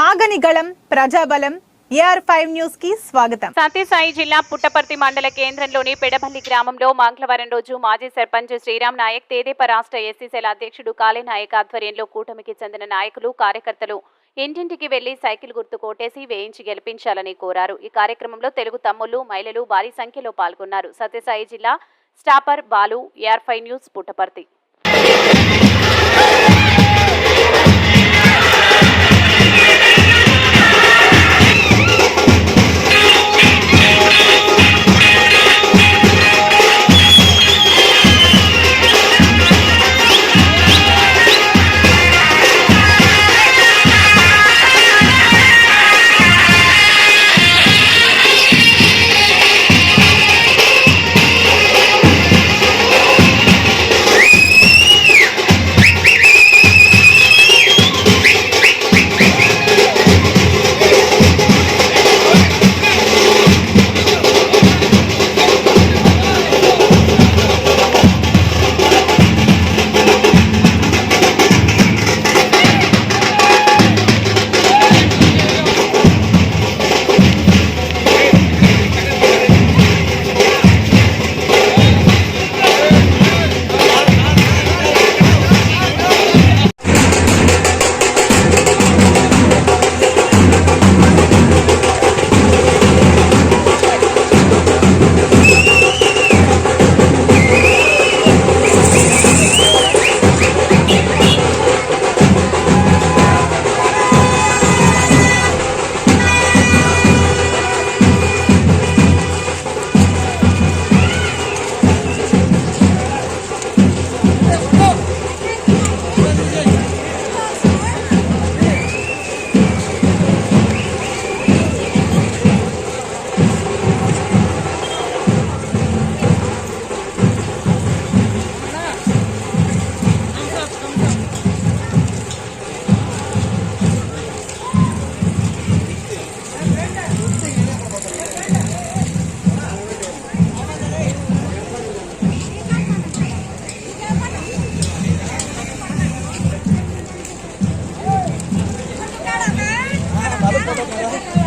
ఆగని గళం ప్రజాబలం AR five న్యూస్కి స్వాగతం. సత్యసాయి జిల్లా పుట్టపర్తి మండల కేంద్రంలోని పెడపల్లి గ్రామంలో మంగళవారం రోజు మాజీ సర్పంచ్ శ్రీరామ్ నాయక్ తేదేప రాష్ట్ర ఎస్సీసీల అధ్యక్షుడు కాళే నాయక్ ఆధ్వర్యంలో కూటమికి చెందిన నాయకులు కార్యకర్తలు ఇంటింటికి వెళ్ళి సైకిల్ గుర్తు కోటేసి వేయించి గెలిపించాలని కోరారు. ఈ కార్యక్రమంలో తెలుగు తమ్ముళ్ళు మహిళలు భారీ సంఖ్యలో పాల్గొన్నారు. సత్యసాయి జిల్లా staffer Balu AR five news Puttaparthi. thank